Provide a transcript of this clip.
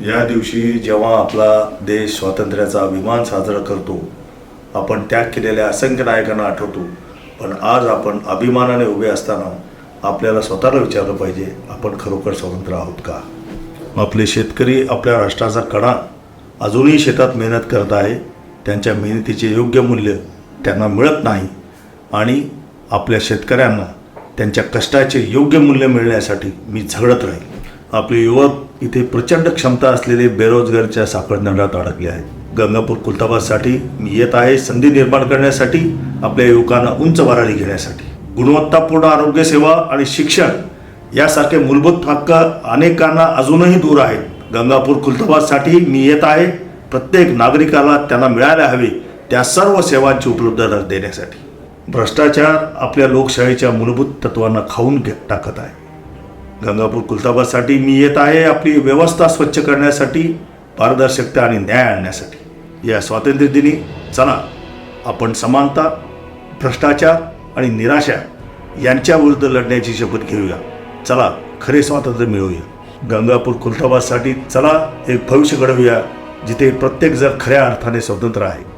या दिवशी जेव्हा आपला देश स्वातंत्र्याचा अभिमान साजरा करतो आपण त्याग केलेल्या असंख्य नायकांना आठवतो. पण आज आपण अभिमानाने उभे असताना आपल्याला स्वतःला विचारलं पाहिजे आपण खरोखर स्वतंत्र आहोत का? आपले शेतकरी आपल्या राष्ट्राचा कणा अजूनही शेतात मेहनत करत आहे त्यांच्या मेहनतीचे योग्य मूल्य त्यांना मिळत नाही आणि आपल्या शेतकऱ्यांना त्यांच्या कष्टाचे योग्य मूल्य मिळण्यासाठी मी झगडत राहील आपले युवक इथे प्रचंड क्षमता असलेले बेरोजगारीच्या साखळदंडात अडकले आहेत. गंगापूर कुलताबादसाठी मी येत आहे संधी निर्माण करण्यासाठी आपल्या युवकांना उंच भरारी घेण्यासाठी. गुणवत्तापूर्ण आरोग्यसेवा आणि शिक्षण यासारखे मूलभूत हक्क अनेकांना अजूनही दूर आहेत. गंगापूर कुलताबादसाठी मी येत आहे. प्रत्येक नागरिकाला त्यांना मिळायला हवे त्या सर्व सेवांची उपलब्धता देण्यासाठी. भ्रष्टाचार आपल्या लोकशाहीच्या मूलभूत तत्वांना खाऊन घे टाकत आहे. गंगापूर कुलताबादसाठी मी येत आहे. आपली व्यवस्था स्वच्छ करण्यासाठी पारदर्शकता आणि न्याय आणण्यासाठी. या स्वातंत्र्य दिनी चला आपण समानता भ्रष्टाचार आणि निराशा यांच्याविरुद्ध लढण्याची शपथ घेऊया. चला खरे स्वातंत्र्य मिळवूया. गंगापूर कुलताबादसाठी चला एक भविष्य घडवूया जिथे प्रत्येक जण खऱ्या अर्थाने स्वतंत्र आहे.